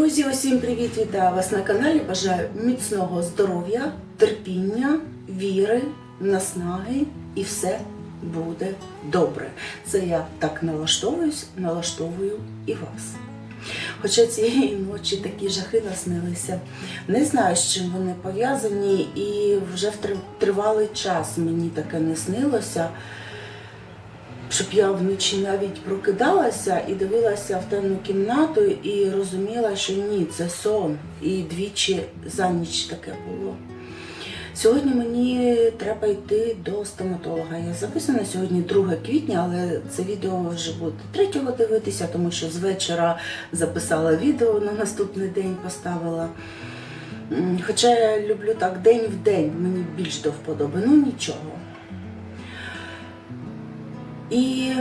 Друзі, усім привіт! Вітаю вас на каналі. Бажаю міцного здоров'я, терпіння, віри, наснаги і все буде добре. Це я так налаштовуюсь, налаштовую і вас. Хоча цієї ночі такі жахи наснилися. Не знаю, з чим вони пов'язані, і вже в тривалий час мені таке не снилося щоб я вночі навіть прокидалася і дивилася в темну кімнату і розуміла, що ні, це сон. І двічі за ніч таке було. Сьогодні мені треба йти до стоматолога. Я записана сьогодні 2 квітня, але це відео вже буде 3 дивитися, тому що з вечора записала відео на наступний день поставила. Хоча я люблю так день в день, мені більш до вподоби. Ну нічого. І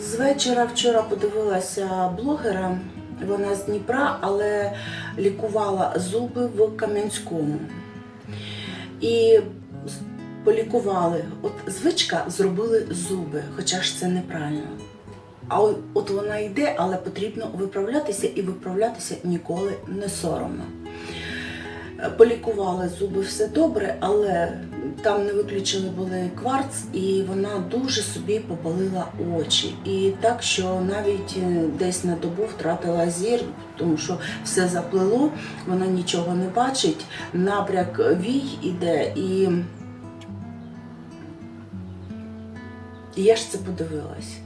з вечора вчора подивилася блогера, вона з Дніпра, але лікувала зуби в Кам'янському. І полікували. От звичка зробили зуби, хоча ж це неправильно. А от вона йде, але потрібно виправлятися і виправлятися ніколи не соромно. Полікували зуби все добре, але там не виключили були кварц, і вона дуже собі попалила очі. І так, що навіть е, десь на добу втратила зір, тому що все заплило, вона нічого не бачить, напряк вій іде і. Я ж це подивилась.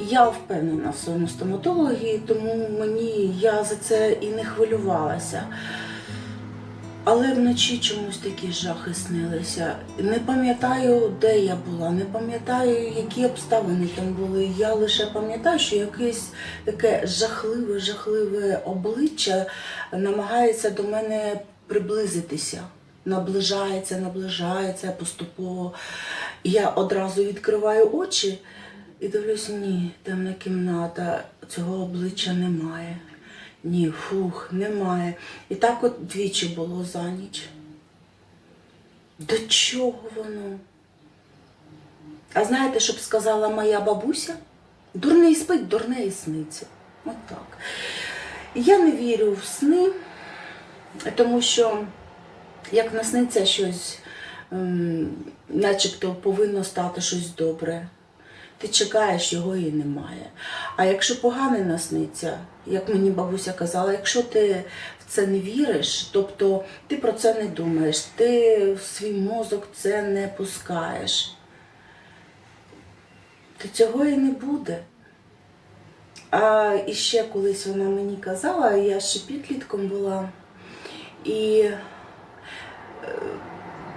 Я впевнена в своєму стоматологі, тому мені я за це і не хвилювалася. Але вночі чомусь такі жахи снилися. Не пам'ятаю, де я була, не пам'ятаю, які обставини там були. Я лише пам'ятаю, що якесь таке жахливе, жахливе обличчя намагається до мене приблизитися. Наближається, наближається поступово. Я одразу відкриваю очі і дивлюсь, ні, темна кімната, цього обличчя немає. Ні, фух, немає. І так от двічі було за ніч. До чого воно? А знаєте, що б сказала моя бабуся? Дурний спить, дурне і сниться. От так. Я не вірю в сни, тому що як насниться щось, ем, начебто повинно стати щось добре. Ти чекаєш, його і немає. А якщо погане насниться, як мені бабуся казала, якщо ти в це не віриш, тобто ти про це не думаєш, ти в свій мозок це не пускаєш, то цього і не буде. А і ще колись вона мені казала, я ще підлітком була і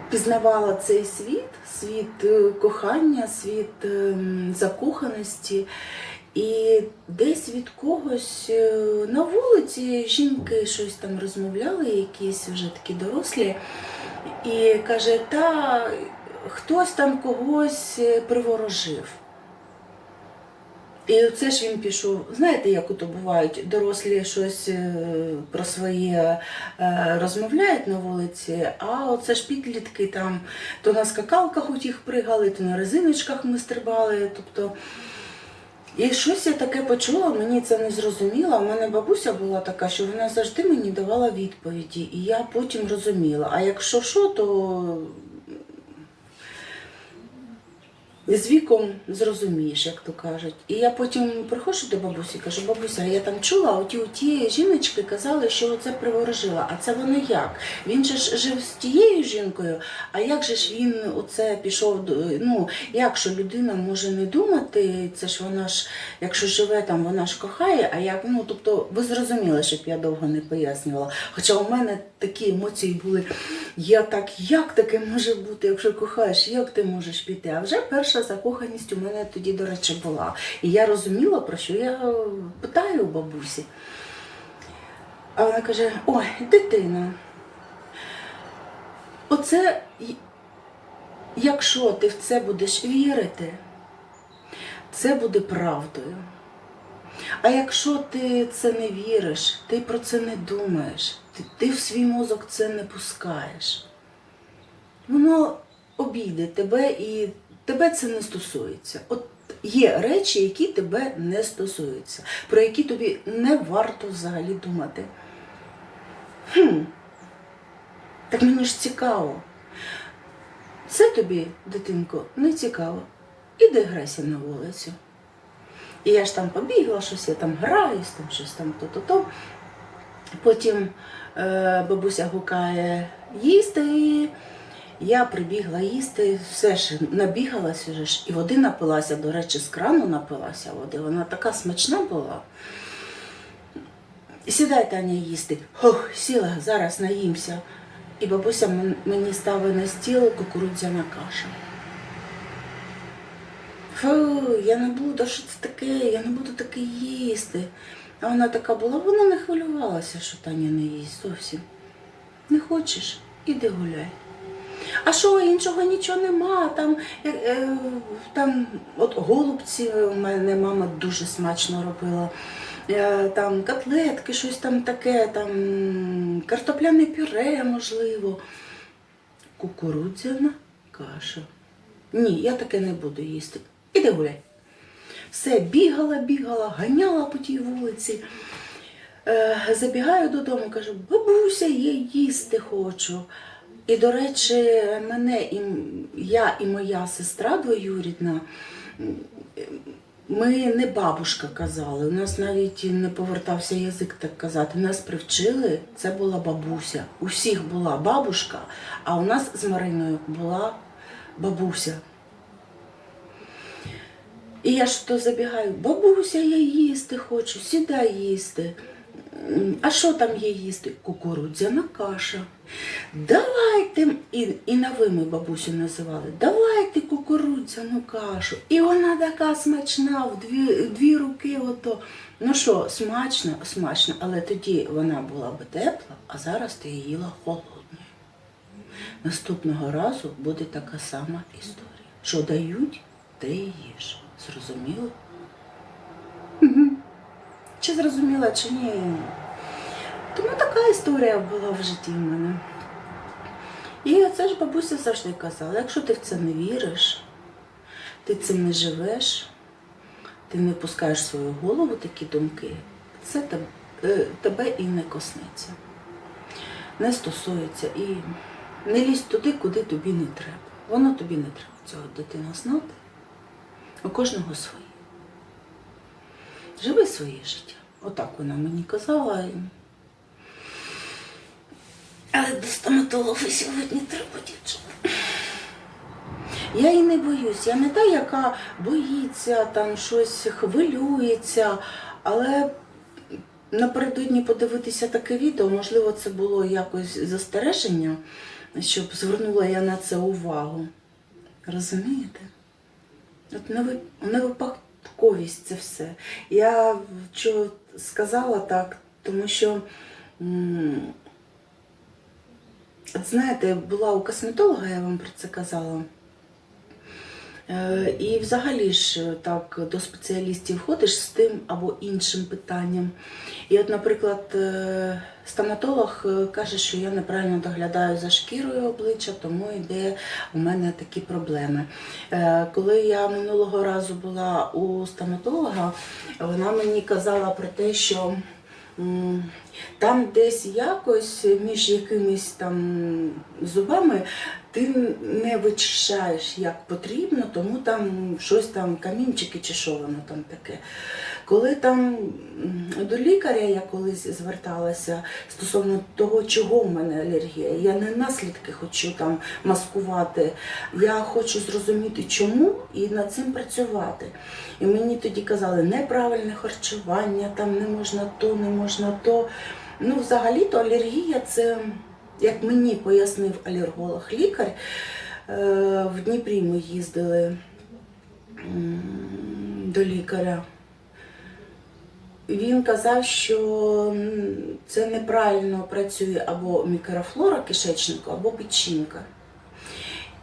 пізнавала цей світ, світ е, кохання, світ ем, закоханості. І десь від когось е, на вулиці жінки щось там розмовляли, якісь вже такі дорослі, і каже, та хтось там когось е, приворожив. І оце ж він пішов. Знаєте, як ото бувають, дорослі щось е, про своє е, розмовляють на вулиці, а оце ж підлітки там то на скакалках у тих пригали, то на резиночках ми стрибали. Тобто, і щось я таке почула, мені це не зрозуміло. У мене бабуся була така, що вона завжди мені давала відповіді, і я потім розуміла. А якщо що, то з віком зрозумієш, як то кажуть. І я потім приходжу до бабусі кажу, бабуся, я там чула, оті оті жіночки казали, що це приворожила. А це воно як? Він же ж жив з тією жінкою, а як же ж він оце пішов до ну, як що людина може не думати, це ж вона ж, якщо живе там, вона ж кохає, а як, ну тобто ви зрозуміли, щоб я довго не пояснювала. Хоча у мене такі емоції були, я так, як таке може бути, якщо кохаєш, як ти можеш піти? А вже перша закоханість у мене тоді, до речі, була. І я розуміла, про що я е, питаю у бабусі. А вона каже: ой, дитина. Оце, якщо ти в це будеш вірити, це буде правдою. А якщо ти це не віриш, ти про це не думаєш, ти, ти в свій мозок це не пускаєш, воно обійде тебе і тебе це не стосується. От є речі, які тебе не стосуються, про які тобі не варто взагалі думати. Хм, так мені ж цікаво. Це тобі, дитинко, не цікаво. Іди грайся на вулицю. І я ж там побігла, щось я там граюсь, там щось там то-то-то. Потім е, бабуся гукає їсти. Я прибігла їсти, все ж набігалась уже ж, і води напилася, до речі, з крану напилася води. Вона така смачна була. Сідай, Таня, їсти. Ох, сіла, зараз наїмся. І бабуся мені ставить на стіл кукурудзяна каша. Фу, я не буду, що це таке, я не буду таке їсти. А вона така була, вона не хвилювалася, що Таня не їсть зовсім. Не хочеш? Іди гуляй. А що, іншого нічого нема. Там, е, е, там от голубці у мене мама дуже смачно робила. Е, Там котлетки, щось там таке, там картопляне пюре, можливо. Кукурудзяна каша. Ні, я таке не буду їсти. Іди гуляй. Все, бігала, бігала, ганяла по тій вулиці. Е, забігаю додому, кажу, бабуся, я їсти хочу. І, до речі, мене і я і моя сестра двоюрідна, ми не бабушка казали, у нас навіть не повертався язик так казати. Нас привчили, це була бабуся. У всіх була бабушка, а у нас з Мариною була бабуся. І я ж то забігаю, бабуся, я їсти хочу, сідай їсти. А що там є їсти? Кукурудзяна каша. Давайте, і, і на ви ми бабусю називали, давайте кукурудзяну кашу. І вона така смачна, в дві, дві руки ото. Ну що, смачно, смачно, але тоді вона була би тепла, а зараз ти її їла холодною. Наступного разу буде така сама історія. Що дають, те і їж. Зрозуміло? Чи зрозуміла, чи ні? Тому така історія була в житті в мене. І оце ж бабуся завжди казала, якщо ти в це не віриш, ти цим не живеш, ти не пускаєш в свою голову такі думки, це е, тебе і не коснеться. Не стосується і не лізь туди, куди тобі не треба. Воно тобі не треба цього дитина знати. У кожного своє. Живи своє життя. Отак вона мені казала. Але до стоматолога сьогодні треба, дівчата. Я і не боюсь. Я не та, яка боїться, там щось хвилюється, але напередодні подивитися таке відео, можливо, це було якось застереження, щоб звернула я на це увагу. Розумієте? От не ви- не випадковість це все. Я чого сказала так, тому що, знаєте, була у косметолога, я вам про це казала. Е, І взагалі ж е, так до спеціалістів ходиш з тим або іншим питанням. І от, наприклад, е, стоматолог каже, що я неправильно доглядаю за шкірою обличчя, тому йде у мене такі проблеми. Коли я минулого разу була у стоматолога, вона мені казала про те, що там десь якось між якимись там зубами ти не вичищаєш як потрібно, тому там щось там камінчики чи що воно там таке. Коли там до лікаря я колись зверталася стосовно того, чого в мене алергія, я не наслідки хочу там маскувати. Я хочу зрозуміти, чому і над цим працювати. І мені тоді казали, неправильне харчування, там не можна то, не можна то. Ну, взагалі-то алергія це, як мені пояснив алерголог-лікар, е, в Дніпрі ми їздили до лікаря. Він казав, що це неправильно працює або мікрофлора кишечнику, або печінка.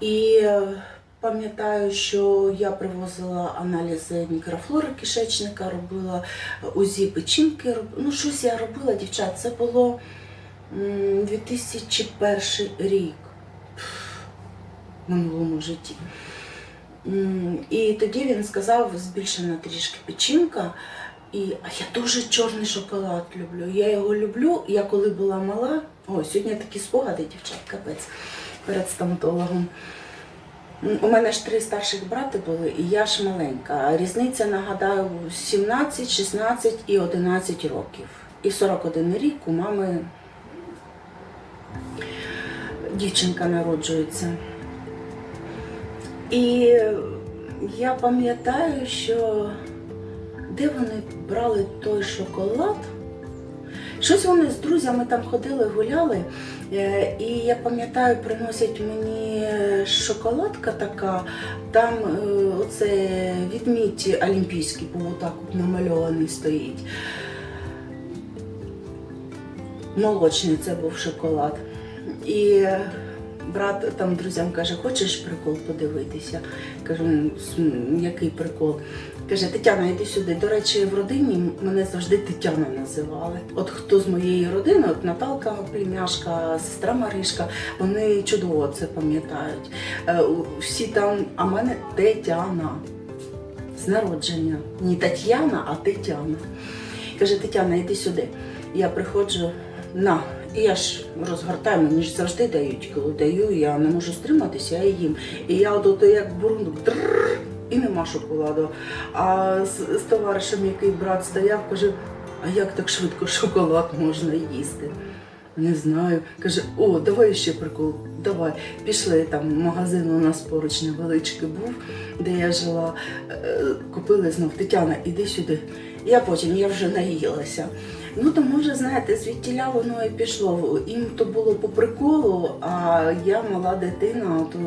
І е, пам'ятаю, що я привозила аналізи мікрофлори кишечника, робила УЗІ печінки. Ну, щось я робила, дівчат. Це було 2001 рік в минулому житті. І тоді він сказав, збільшена трішки печінка. І, а я дуже чорний шоколад люблю. Я його люблю. Я коли була мала, ой, сьогодні такі спогади, дівчат, капець, перед стоматологом. У мене ж три старших брати були, і я ж маленька. Різниця, нагадаю, 17, 16 і 11 років. І в 41 рік у мами дівчинка народжується. І я пам'ятаю, що де вони брали той шоколад. Щось вони з друзями там ходили, гуляли. е, І я пам'ятаю, приносять мені шоколадка така, там е, оце відмідь олімпійський був отак от намальований стоїть. Молочний це був шоколад. І брат там друзям каже, хочеш прикол подивитися? Кажу, «Ну, який прикол? Каже, Тетяна, йди сюди. До речі, в родині мене завжди Тетяна називали. От хто з моєї родини, от Наталка, племяшка, сестра Маришка, вони чудово це пам'ятають. Е, Всі там, а мене Тетяна. З народження. Не Тетяна, а Тетяна. Каже, Тетяна, йди сюди. Я приходжу на. І я ж розгортаю, мені ж завжди дають, коли даю, я не можу стриматися, я їм. І я от, як бурундук, і нема шоколаду. А з, з товаришем, який брат стояв, каже, а як так швидко шоколад можна їсти? Не знаю. Каже, о, давай ще прикол, давай. Пішли там, магазин у нас поруч невеличкий був, де я жила. Е, Купили знов Тетяна, іди сюди. Я потім, я вже наїлася. Ну то може, знаєте, звідтіля воно і пішло. Їм то було по приколу, а я мала дитина, то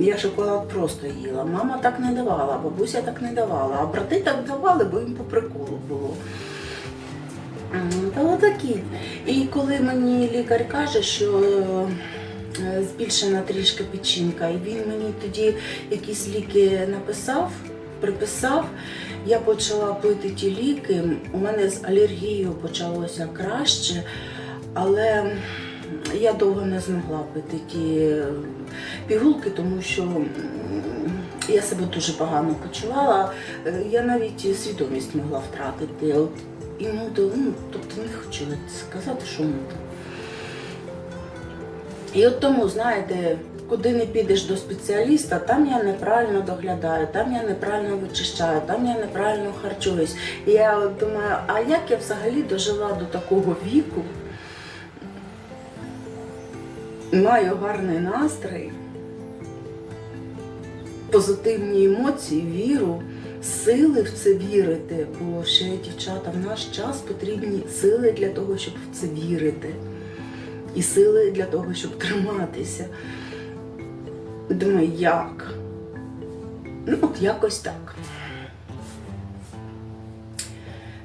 я шоколад просто їла. Мама так не давала, бабуся так не давала, а брати так давали, бо їм по приколу було. Та отакі. І коли мені лікар каже, що е, збільшена трішки печінка, і він мені тоді якісь ліки написав, приписав, я почала пити ті ліки. У мене з алергією почалося краще, але я довго не змогла пити ті пігулки, тому що я себе дуже погано почувала. Я навіть свідомість могла втратити. І ну, тобто не хочу сказати, що муто. І от тому, знаєте, куди не підеш до спеціаліста, там я неправильно доглядаю, там я неправильно вичищаю, там я неправильно харчуюсь. І я от думаю, а як я взагалі дожила до такого віку? Маю гарний настрій, позитивні емоції, віру, сили в це вірити. Бо ще дівчата в наш час потрібні сили для того, щоб в це вірити. І сили для того, щоб триматися. Думаю, як? Ну, от якось так.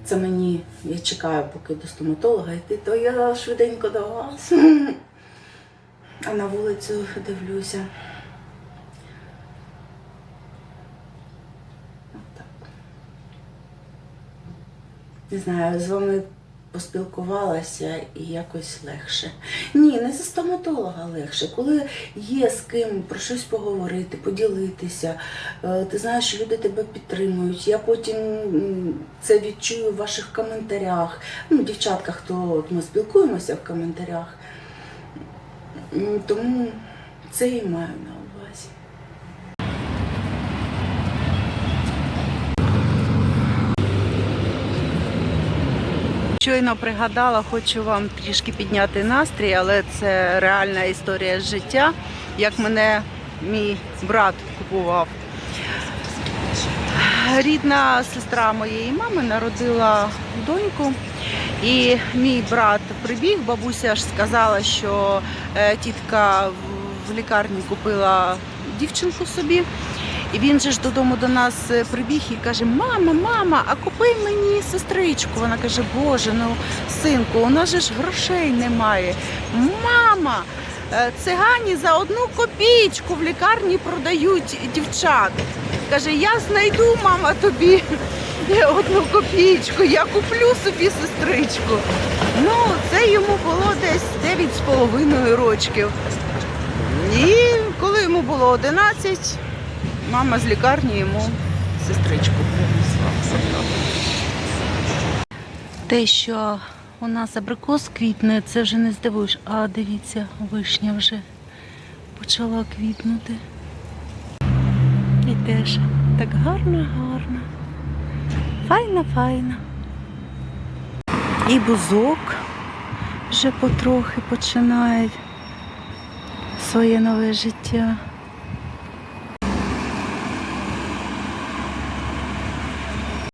Це мені, я чекаю, поки до стоматолога йти, то я швиденько до вас. А на вулицю дивлюся. Отак. Не знаю, з вами поспілкувалася і якось легше. Ні, не за стоматолога легше. Коли є з ким про щось поговорити, поділитися, е, ти знаєш, що люди тебе підтримують. Я потім це відчую в ваших коментарях. Ну, дівчатка, хто от ми спілкуємося в коментарях. Тому це і маю на Щойно пригадала, хочу вам трішки підняти настрій, але це реальна історія життя, як мене мій брат купував. Рідна сестра моєї мами народила доньку, і мій брат прибіг. Бабуся ж сказала, що е, тітка в лікарні купила дівчинку собі. І він же ж додому до нас е, прибіг і каже: Мама, мама, а купи мені сестричку. Вона каже, Боже, ну синку, у нас же ж грошей немає. Мама, е, цигані за одну копійку в лікарні продають дівчат. Каже, я знайду, мама, тобі одну копійку, я куплю собі сестричку. Ну, це йому було десь 9,5 років. І коли йому було 11, Мама з лікарні йому сестричку принесла. Те, що у нас абрикос квітне, це вже не здивуєш. А дивіться, вишня вже почала квітнути. І теж так гарно, гарно. Файна, файна. І бузок вже потрохи починає своє нове життя.